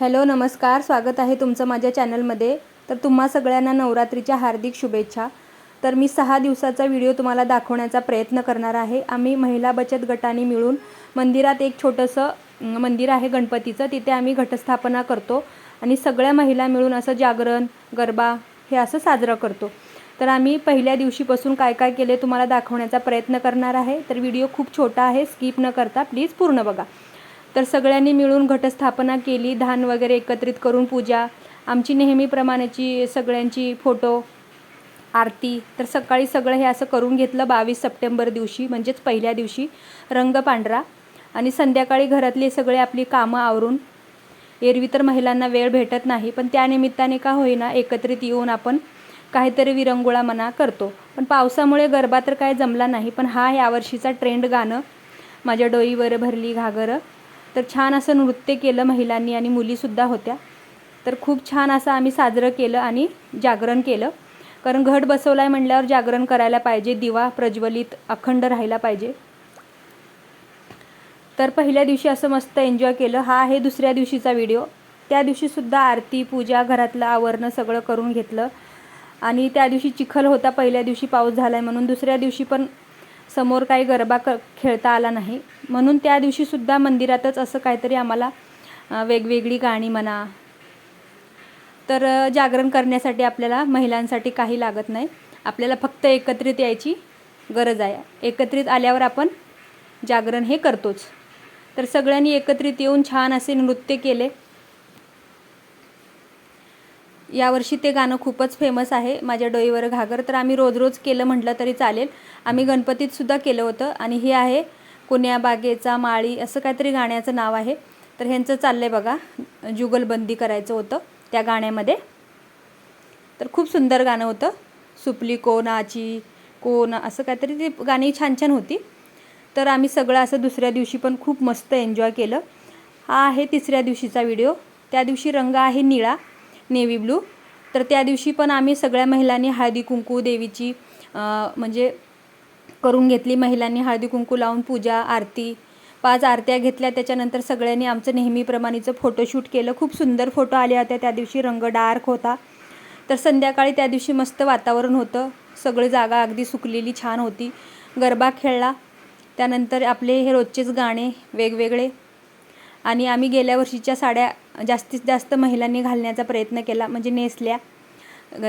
Hello नमस्कार. स्वागत आहे तुमचं माझ्या चॅनलमध्ये. तर तुम्हा सगळ्यांना नवरात्रीच्या हार्दिक शुभेच्छा. तर मी सहा दिवसाचा व्हिडिओ तुम्हाला दाखवण्याचा प्रयत्न करणार आहे. आम्ही महिला बचत गटाने मिळून मंदिरात एक छोटंसं मंदिर आहे गणपतीचं. तिथे आम्ही घटस्थापना करतो आणि सगळ्या महिला मिळून असं जागरण गरबा हे असं साजरं करतो. तर आम्ही पहिल्या दिवशीपासून काय काय केले तुम्हाला दाखवण्याचा प्रयत्न करणार आहे. तर व्हिडिओ खूप छोटा आहे. स्किप न करता प्लीज पूर्ण बघा. तर सगळ्यांनी मिळून घटस्थापना केली धान वगैरे एकत्रित करून पूजा. आमची नेहमीप्रमाणेची सगळ्यांची फोटो आरती. तर सकाळी सगळं हे असं करून घेतलं बावीस सप्टेंबर दिवशी म्हणजेच पहिल्या दिवशी रंग पांढरा आणि संध्याकाळी घरातली सगळे आपली कामं आवरून एरवी तर महिलांना वेळ भेटत नाही पण त्यानिमित्ताने का होईना एकत्रित येऊन आपण काहीतरी विरंगुळा मना करतो. पण पावसामुळे गरबा तर काय जमला नाही पण हा यावर्षीचा ट्रेंड गाणं माझ्या डोईवर भरली घागरं. तर छान असं नृत्य केलं महिलांनी आणि मुलीसुद्धा होत्या. तर खूप छान असं आम्ही साजरं केलं आणि जागरण केलं. कारण घट बसवला आहे म्हटल्यावर जागरण करायला पाहिजे दिवा प्रज्वलित अखंड राहायला पाहिजे. तर पहिल्या दिवशी असं मस्त एन्जॉय केलं. हा आहे दुसऱ्या दिवशीचा व्हिडिओ त्या दिवशीसुद्धा आरती पूजा घरातलं आवरणं सगळं करून घेतलं. आणि त्या दिवशी चिखल होता पहिल्या दिवशी पाऊस झाला आहे म्हणून दुसऱ्या दिवशी पण समोर काही गरबा क खेळता आला नाही. म्हणून त्या दिवशीसुद्धा मंदिरातच असं काहीतरी आम्हाला वेगवेगळी गाणी म्हणा तर जागरण करण्यासाठी आपल्याला महिलांसाठी काही लागत नाही. आपल्याला फक्त एकत्रित यायची गरज आहे. एकत्रित आल्यावर आपण जागरण हे करतोच. तर सगळ्यांनी एकत्रित येऊन छान असे नृत्य केले. यावर्षी ते गाणं खूपच फेमस आहे. माझ्या डोईवर घागर. तर आम्ही रोज रोज केलं म्हटलं तरी चालेल. आम्ही गणपतीतसुद्धा केलं होतं. आणि हे आहे कुण्या बागेचा माळी असं काहीतरी गाण्याचं नाव आहे. तर ह्यांचं चाललं आहे बघा. जुगलबंदी करायचं होतं त्या गाण्यामध्ये. तर खूप सुंदर गाणं होतं. सुपली कोणाची कोण असं काहीतरी ती गाणी छान छान होती. तर आम्ही सगळं असं दुसऱ्या दिवशी पण खूप मस्त एन्जॉय केलं. हा आहे तिसऱ्या दिवशीचा व्हिडिओ त्या दिवशी रंग आहे निळा. Navy blue. तर त्या दिवशी पण आम्ही सगळ्या महिलांनी हळदी कुंकू देवीची म्हणजे करून घेतली. महिलांनी हळदी कुंकू लावून पूजा आरती पाच आरत्या घेतल्या. त्याच्यानंतर सगळ्यांनी आमचं नेहमीप्रमाणेचं फोटोशूट केलं. खूप सुंदर फोटो आले होते. त्या दिवशी रंग डार्क होता. तर संध्याकाळी त्या दिवशी मस्त वातावरण होतं. सगळी जागा अगदी सुकलेली छान होती. गरबा खेळला. त्यानंतर आपले हे रोजचेच गाणे वेगवेगळे. आणि आम्ही गेल्या वर्षीच्या साड्या जास्तीत जास्त महिलांनी घालण्याचा प्रयत्न केला म्हणजे नेसल्या.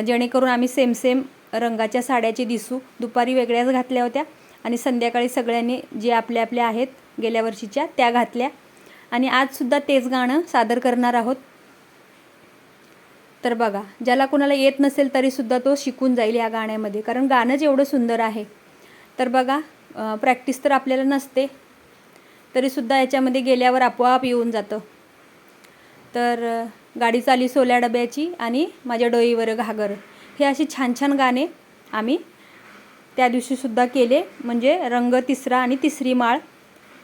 जेणेकरून आम्ही सेम सेम रंगाच्या साड्याची दिसू. दुपारी वेगळ्याच घातल्या होत्या आणि संध्याकाळी सगळ्यांनी जे आपल्या आपल्या आहेत गेल्या वर्षीच्या त्या घातल्या. आणि आजसुद्धा तेच गाणं सादर करणार आहोत. तर बघा ज्याला कोणाला येत नसेल तरीसुद्धा तो शिकून जाईल या गाण्यामध्ये कारण गाणंच एवढं सुंदर आहे. तर बघा प्रॅक्टिस तर आपल्याला नसते. तरीसुद्धा याच्यामध्ये गेल्यावर आपोआप येऊन जातं. तर गाडी चाली सोल्या डब्याची आणि माझ्या डोईवर घागर. हे अशी छान छान गाणे आम्ही त्या दिवशीसुद्धा केले. म्हणजे रंग तिसरा आणि तिसरी माळ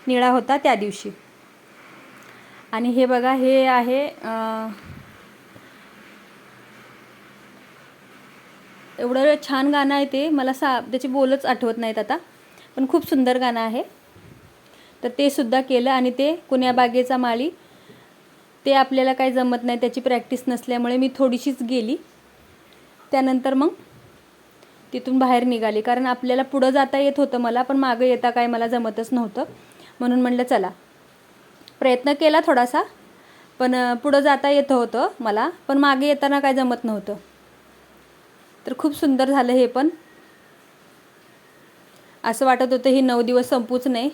निळा होता त्या दिवशी. आणि हे बघा हे आहे एवढं छान गाणं आहे ते. मला सा त्याचे बोलच आठवत नाहीत आता. पण खूप सुंदर गाणं आहे. तर ते सुद्धा केलं आणि ते कुण्या बागेचा माळी ते आपल्याला काही जमत नाही त्याची प्रॅक्टिस नसल्यामुळे मी थोडीशीच गेली. त्यानंतर मग तिथून बाहेर निघाली. कारण आपल्याला पुढं जाता येत होतं मला पण मागं येता काय मला जमतच नव्हतं. म्हणून म्हणलं चला. प्रयत्न केला थोडासा पण पुढं जाता येतं होतं मला पण मागे येताना काय जमत नव्हतं. तर खूप सुंदर झालं हे पण. असं वाटत होतं ही नऊ दिवस संपूच नाही.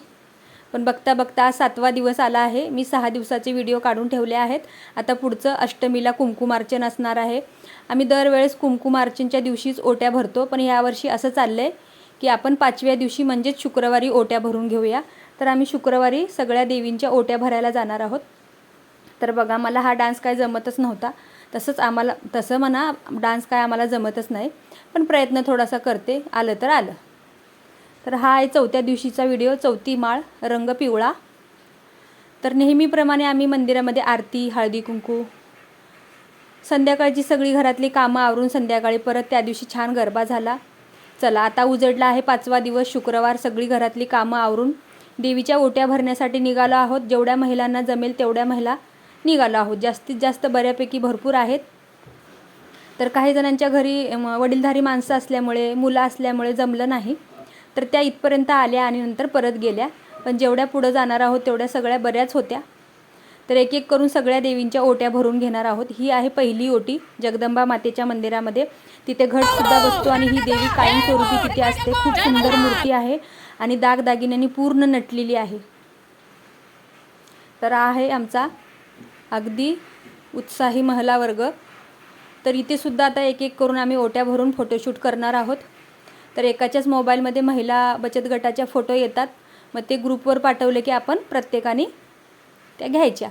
पण बघता बघता आज सातवा दिवस आला आहे. मी सहा दिवसाचे व्हिडिओ काढून ठेवले आहेत. आता पुढचं अष्टमीला कुमकुमार्चन असणार आहे. आम्ही दरवेळेस कुमकुमार्चनच्या दिवशीच ओट्या भरतो पण यावर्षी असं चाललं आहे की आपण पाचव्या दिवशी म्हणजेच शुक्रवारी ओट्या भरून घेऊया. तर आम्ही शुक्रवारी सगळ्या देवींच्या ओट्या भरायला जाणार आहोत. तर बघा मला हा डान्स काय जमतच नव्हता. तसंच आम्हाला तसं म्हणा डान्स काय आम्हाला जमतच नाही. पण प्रयत्न थोडासा करते. आलं तर आलं. तर हा आहे चौथ्या दिवशीचा व्हिडिओ चौथी माळ रंग पिवळा. तर नेहमीप्रमाणे आम्ही मंदिरामध्ये आरती हळदी कुंकू. संध्याकाळची सगळी घरातली कामं आवरून संध्याकाळी परत त्या दिवशी छान गरबा झाला. चला आता उजडला आहे पाचवा दिवस शुक्रवार. सगळी घरातली कामं आवरून देवीच्या ओट्या भरण्यासाठी निघालो आहोत. जेवढ्या महिलांना जमेल तेवढ्या महिला निघालो आहोत. जास्तीत जास्त बऱ्यापैकी भरपूर आहेत. तर काही जणांच्या घरी वडीलधारी माणसं असल्यामुळे मुलं असल्यामुळे जमलं नाही. तर त्या इथपर्यंत आल्या आणि नंतर परत गेल्या. पण जेवढ्या पुढं जाणार आहोत तेवढ्या सगळ्या बऱ्याच होत्या. तर एक एक करून सगळ्या देवींच्या ओट्या भरून घेणार आहोत. ही आहे पहिली ओटी जगदंबा मातेच्या मंदिरामध्ये. तिथे घटसुद्धा बसतो आणि ही देवी कायमस्वरूपी तिथे असते. खूप सुंदर मूर्ती आहे आणि दागदागिन्यांनी पूर्ण नटलेली आहे. तर आहे आमचा अगदी उत्साही महिला वर्ग. तर इथे सुद्धा आता एक एक करून आम्ही ओट्या भरून फोटोशूट करणार आहोत. तर एकाच्याच मोबाईलमध्ये महिला बचत गटाच्या फोटो येतात. मग ते ग्रुपवर पाठवले की आपण प्रत्येकाने त्या घ्यायच्या.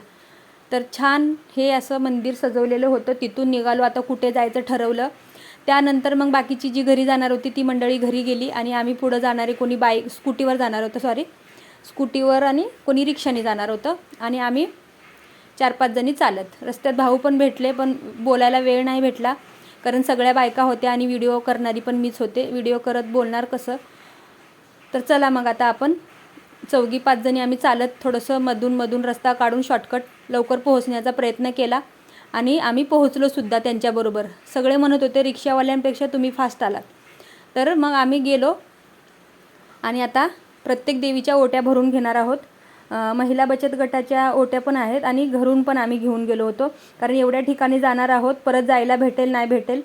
तर छान हे असं मंदिर सजवलेलं होतं. तिथून निघालो. आता कुठे जायचं ठरवलं. त्यानंतर मग बाकीची जी घरी जाणार होती ती मंडळी घरी गेली आणि आम्ही पुढं जाणारे कोणी बाईक स्कूटीवर जाणार होतं सॉरी स्कूटीवर आणि कोणी रिक्षाने जाणार होतं. आणि आम्ही चार पाच जणी चालत. रस्त्यात भाऊ पण भेटले पण बोलायला वेळ नाही भेटला. कारण सगळ्या बायका होत्या आणि व्हिडिओ करणारी पण मीच होते. व्हिडिओ करत बोलणार कसं? तर चला मग आता आपण चौघी पाच जणी आम्ही चालत थोडंसं मधून मधून रस्ता काढून शॉर्टकट लवकर पोहोचण्याचा प्रयत्न केला. आणि आम्ही पोहोचलो सुद्धा त्यांच्याबरोबर सगळे म्हणत होते रिक्षावाल्यांपेक्षा तुम्ही फास्ट आलात. तर मग आम्ही गेलो आणि आता प्रत्येक देवीच्या ओट्या भरून घेणार आहोत. महिला बचत गटाच्या ओट्या पण आहेत आणि घरून पण आम्ही घेऊन गेलो होतो. कारण एवढ्या ठिकाणी जाणार आहोत परत जायला भेटेल नाही भेटेल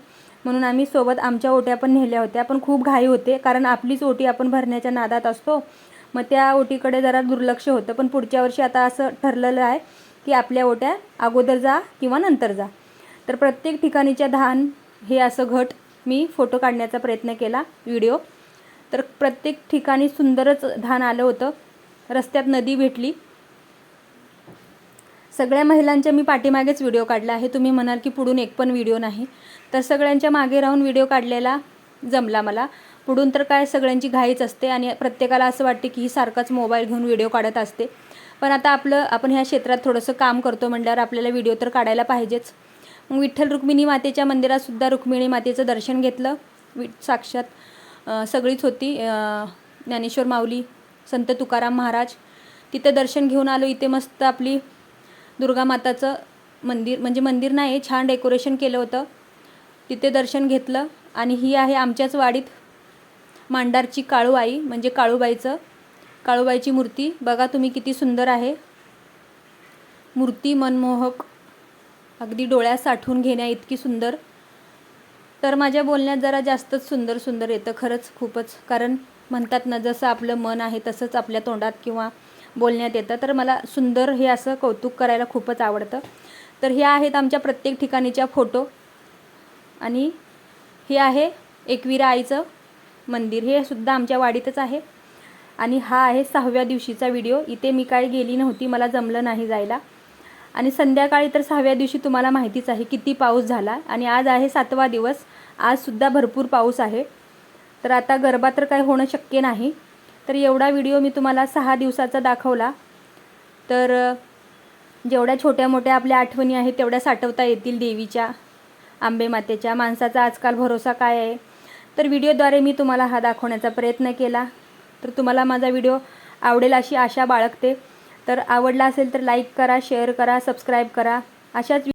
म्हणून आम्ही सोबत आमच्या ओट्या पण नेल्या होत्या. पण खूप घाई होते कारण आपलीच ओटी आपण भरण्याच्या नादात असतो. मग त्या ओटीकडे जरा दुर्लक्ष होतं पण पुढच्या वर्षी आता असं ठरलेलं आहे की आपल्या ओट्या अगोदर जा किंवा नंतर जा. तर प्रत्येक ठिकाणीच्या धान हे असं घट मी फोटो काढण्याचा प्रयत्न केला व्हिडिओ. तर प्रत्येक ठिकाणी सुंदरच धान आलं होतं. रस्त्यात नदी भेटली. सगळ्या महिलांच्या मी पाठीमागेच व्हिडिओ काढला आहे. तुम्ही म्हणाल की पुढून एक पण व्हिडिओ नाही. तर सगळ्यांच्या मागे राहून व्हिडिओ काढलेला जमला मला. पुढून तर काय सगळ्यांची घाईच असते आणि प्रत्येकाला असं वाटते की ही सारखाच मोबाईल घेऊन व्हिडिओ काढत असते. पण आता आपलं आपण ह्या क्षेत्रात थोडंसं काम करतो म्हटल्यावर आपल्याला व्हिडिओ तर काढायला पाहिजेच. मग विठ्ठल रुक्मिणी मातेच्या मंदिरातसुद्धा रुक्मिणी मातेचं दर्शन घेतलं. वि साक्षात सगळीच होती ज्ञानेश्वर माऊली. संत तुकाराम महाराज. तिथे दर्शन घेऊन आलो. इथे मस्त आपली दुर्गा माताचं मंदिर म्हणजे मंदिर नाही छान डेकोरेशन केलं होतं. तिथे दर्शन घेतलं आणि ही आहे आमच्याच वाडीत मांडारची काळूबाई म्हणजे काळूबाईचं काळूबाईची मूर्ती. बघा तुम्ही किती सुंदर आहे. मूर्ती मनमोहक अगदी डोळ्यात साठवून घेण्या इतकी सुंदर. तर माझ्या बोलण्यात जरा जास्तच सुंदर सुंदर येतं खरंच खूपच. कारण म्हणतात ना जसं आपलं मन आहे तसंच आपल्या तोंडात किंवा बोलण्यात येतं. तर मला सुंदर हे असं कौतुक करायला खूपच आवडतं. तर ह्या आहेत आमच्या प्रत्येक ठिकाणीच्या फोटो. आणि हे आहे एकविरा आईचं मंदिर. हे सुद्धा आमच्या वाडीतच आहे. आणि हा आहे सहाव्या दिवशीचा व्हिडिओ. इथे मी काय गेली नव्हती मला जमलं नाही जायला. आणि संध्याकाळी तर सहाव्या दिवशी तुम्हाला माहितीच आहे किती पाऊस झाला. आणि आज आहे सातवा दिवस. आजसुद्धा भरपूर पाऊस आहे. तर आता गरबा तर काय होणं शक्य नाही. तर एवढा व्हिडिओ मी तुम्हाला सहा दिवसाचा दाखवला. तर जेवढ्या छोट्या मोठ्या आपल्या आठवणी आहेत तेवढ्या साठवता येतील देवीच्या आंबे मातेच्या. माणसाचा आजकाल भरोसा काय आहे? तर व्हिडिओद्वारे मी तुम्हाला हा दाखवण्याचा प्रयत्न केला. तर तुम्हाला माझा व्हिडिओ आवडेल अशी आशा बाळगते. तर आवडला असेल तर लाईक करा शेअर करा सबस्क्राईब करा. अशाच